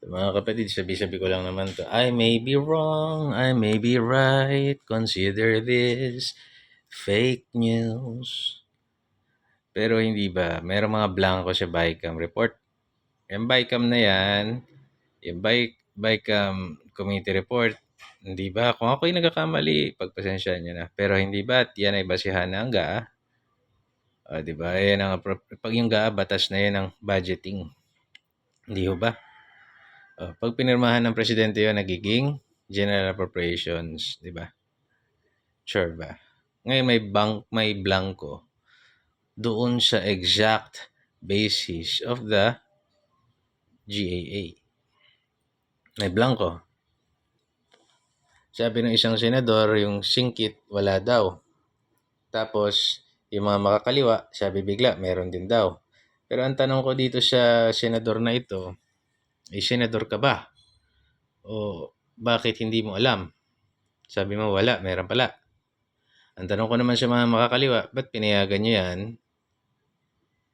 Mga kapatid, sabi-sabi ko lang naman to. I may be wrong, I may be right. Consider this fake news. Pero hindi ba, merong mga blanco sa BICAM report. Yung BICAM na yan, yung Bic, BICAM committee report, hindi ba? Kung ako'y nagkakamali, pagpasensya niyo na. Pero hindi ba, yan ay basihan ng GA. O, di ba? Yan ang, pag yung GA, batas na yan ng budgeting. Hindi ho ba? O, pag pinirmahan ng presidente yun, nagiging general appropriations, di ba? Sure ba? Ngayon may bank, may blanco doon sa exact basis of the GAA. May blanco. Sabi ng isang senador, yung singkit, wala daw. Tapos, yung mga makakaliwa, sabi bigla, meron din daw. Pero ang tanong ko dito sa senador na ito, ay senador ka ba? O bakit hindi mo alam? Sabi mo, wala, meron pala. Ang tanong ko naman sa mga makakaliwa, ba't pinayagan nyo yan?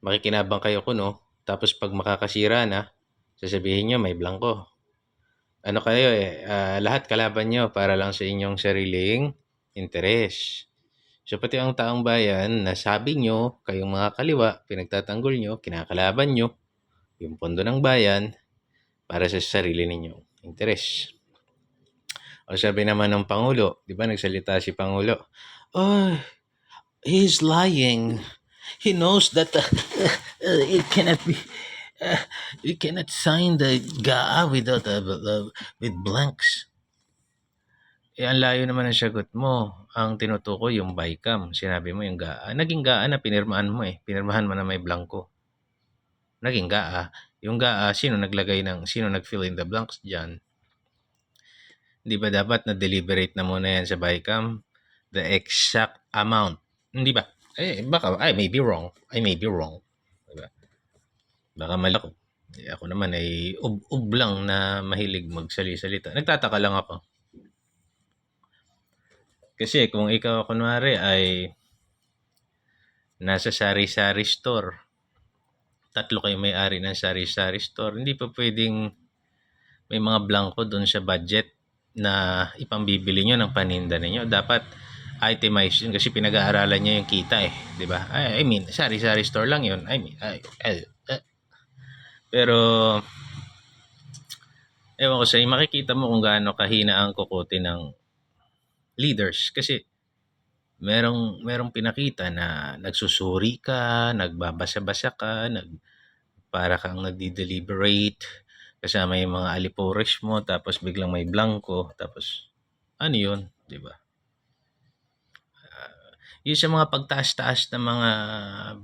Makikinabang kayo kuno, tapos pag makakasira na, sasabihin nyo may blanco. Ano kayo eh, ah, lahat kalaban nyo para lang sa inyong sariling interes. So pati ang taong bayan, nasabi nyo, kayong mga kaliwa, pinagtatanggol nyo, kinakalaban nyo, yung pondo ng bayan, para sa sarili ninyong interes. O sabi naman ng Pangulo, di ba nagsalita si Pangulo, Oh, he's lying. He knows that uh, uh, it cannot be, uh, you cannot sign the GAA without uh, uh, with blanks. Eh, ang layo naman ang sagot mo. Ang tinutukoy yung BICAM. Sinabi mo yung GAA. Naging GAA na pinirmahan mo eh. Pinirmahan mo na may blanco. Naging GAA. Yung GAA, sino naglagay ng, sino nag-fill in the blanks dyan? Hindi ba dapat na-deliberate na muna yan sa BICAM? The exact amount. Hindi ba? Eh, baka, I may be wrong. I may be wrong. Diba? Baka mali ako. Eh, ako naman ay ub-ub lang na mahilig magsali-salita. Nagtataka lang ako. Kasi kung ikaw, kunwari, ay nasa sari-sari store, tatlo kayo may-ari ng sari-sari store, hindi pa pwedeng may mga blanco doon sa budget na ipambibili nyo ng paninda ninyo. Dapat itemize yun kasi pinag-aaralan nyo yung kita eh. ba? I, I mean, sari-sari store lang yun. I mean, I, I, I- pero, ewan ko sa'yo, makikita mo kung gaano kahina ang kukote ng leaders. Kasi, merong, merong pinakita na nagsusuri ka, nagbabasa-basa ka, nag, para kang nagdi-deliberate, kasama yung mga alipores mo, tapos biglang may blanco, tapos, ano yun, di ba? yung sa mga pagtaas-taas ng mga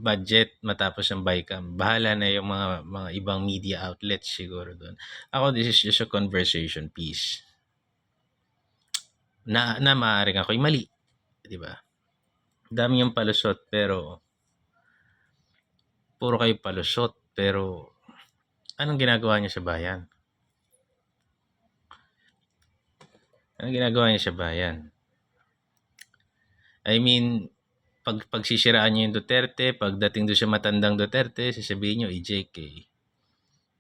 budget matapos ang BICAM, bahala na yung mga mga ibang media outlets siguro doon. Ako, this is just a conversation piece. Na, na maaaring ako'y mali. Di ba? Dami yung palusot, pero puro kayo palusot, pero anong ginagawa niya sa bayan? Anong ginagawa niya sa bayan? I mean, pag pagsisiraan niyo yung Duterte, pagdating doon sa matandang Duterte, sasabihin niyo EJK.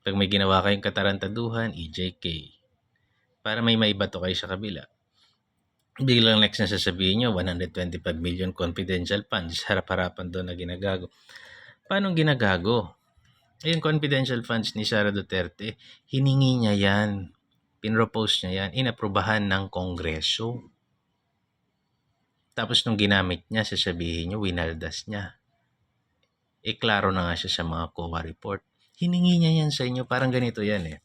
Pag may ginawa kayong katarantaduhan, EJK. Para may maibato kayo sa kabila. Biglang next na sasabihin niyo, 125 million confidential funds, harap-harapan doon na ginagago. Paano ginagago? Yung confidential funds ni Sara Duterte, hiningi niya yan. Pinropose niya yan, inaprubahan ng Kongreso. Tapos nung ginamit niya, sasabihin niyo, winaldas niya. E klaro na nga siya sa mga COA report. Hiningi niya yan sa inyo, parang ganito yan eh.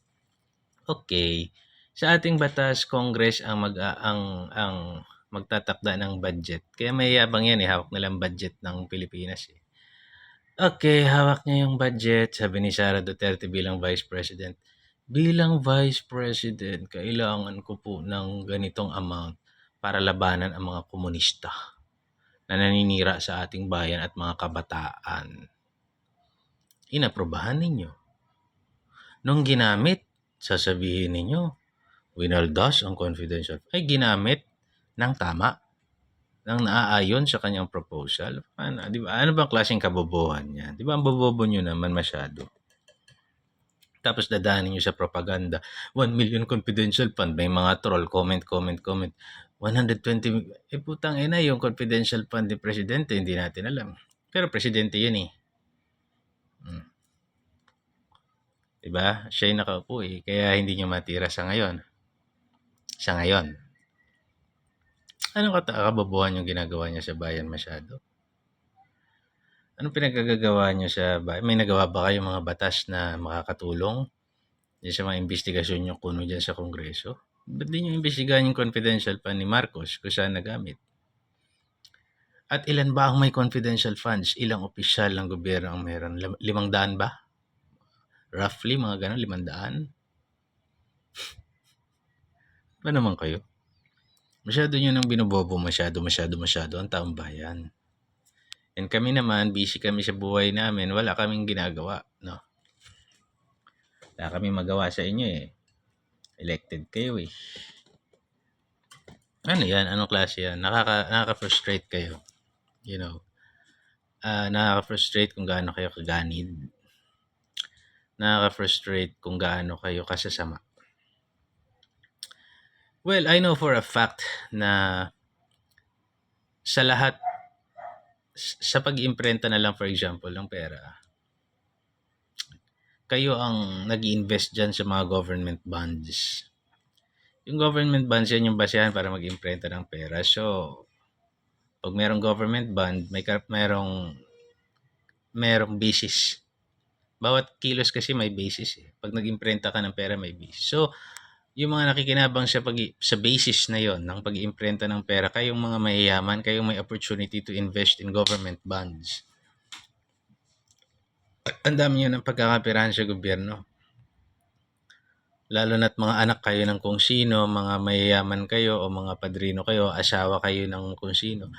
Okay, sa ating batas, Congress ang mag ang ang magtatakda ng budget. Kaya may yabang yan eh, hawak nilang budget ng Pilipinas eh. Okay, hawak niya yung budget, sabi ni Sara Duterte bilang Vice President. Bilang Vice President, kailangan ko po ng ganitong amount para labanan ang mga komunista na naninira sa ating bayan at mga kabataan. Inaprobahan ninyo. Nung ginamit, sasabihin ninyo, winaldas ang confidential. Ay ginamit ng tama nang naaayon sa kanyang proposal. Ano, di ba? Ano bang klaseng kabobohan yan? Di ba ang bobobo nyo naman masyado? Tapos dadaanin nyo sa propaganda. 1 million confidential fund. May mga troll. Comment, comment, comment. 120, eh putang ina yung confidential fund ni Presidente. Hindi natin alam. Pero Presidente yun eh. Hmm. Diba? Siya yung nakaupo eh. Kaya hindi niya matira sa ngayon. Sa ngayon. Anong kababuhan yung ginagawa niya sa bayan masyado? Anong pinagkagagawa niyo sa bayan? May nagawa ba kayong mga batas na makakatulong dyan sa mga investigasyon niyo kuno dyan sa Kongreso? Ba't di niyo imbestigahan yung confidential fund ni Marcos kung saan nagamit? At ilan ba ang may confidential funds? Ilang opisyal ng gobyerno ang meron? Lim- Limang daan ba? Roughly, mga ganun, limang daan? Ba naman kayo? Masyado nyo nang binobobo, masyado, masyado, masyado ang taong bayan. And kami naman, busy kami sa buhay namin, wala kaming ginagawa, no? Wala kami magawa sa inyo eh. Elected kayo eh. Ano yan? Anong klase yan? Nakaka, nakaka-frustrate kayo. You know? Ah, nakaka-frustrate kung gaano kayo kaganid. Nakaka-frustrate kung gaano kayo kasasama. Well, I know for a fact na sa lahat sa pag-imprenta na lang for example ng pera, kayo ang nag invest dyan sa mga government bonds. Yung government bonds yan yung basehan para mag-imprenta ng pera. So, pag merong government bond, may merong merong basis. Bawat kilos kasi may basis eh. Pag nag-imprenta ka ng pera, may basis. So, yung mga nakikinabang sa pag sa basis na yon ng pag-imprenta ng pera, kayong mga mayayaman, kayong may opportunity to invest in government bonds. Ang dami nyo ng pagkakapirahan sa gobyerno. Lalo na't mga anak kayo ng kung sino, mga mayayaman kayo o mga padrino kayo, asawa kayo ng kung sino.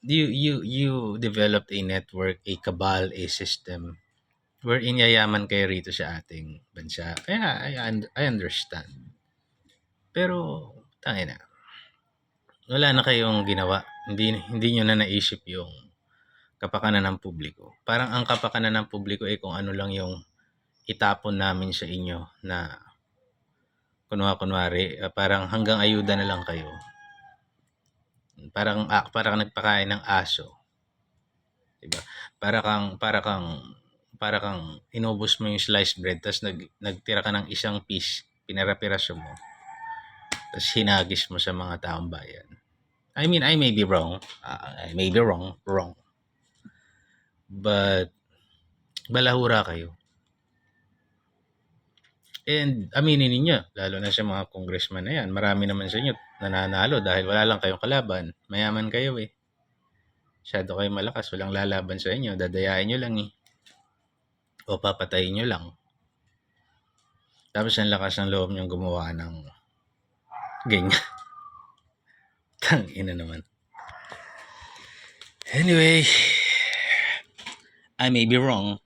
You, you, you developed a network, a cabal, a system wherein yayaman kayo rito sa ating bansa. Kaya I, I understand. Pero, tangina. Wala na kayong ginawa. Hindi, hindi nyo na naisip yung kapakanan ng publiko. Parang ang kapakanan ng publiko ay kung ano lang yung itapon namin sa inyo na kunwa kunwari, ah, parang hanggang ayuda na lang kayo. Parang ah, parang nagpakain ng aso. 'Di ba? Para kang para kang para kang inubos mo yung sliced bread tapos nag, nagtira ka ng isang piece, pinarapiraso mo. Tapos hinagis mo sa mga taong bayan. I mean, I may be wrong. Ah, I may be wrong, wrong. But balahura kayo. And aminin ninyo, lalo na sa mga congressman na yan, marami naman sa inyo nananalo dahil wala lang kayong kalaban. Mayaman kayo eh. Masyado kayo malakas, walang lalaban sa inyo, dadayain nyo lang eh. O papatayin nyo lang. Tapos ang lakas ng loob nyong gumawa ng ganyan. Tang ina naman. Anyway, I may be wrong,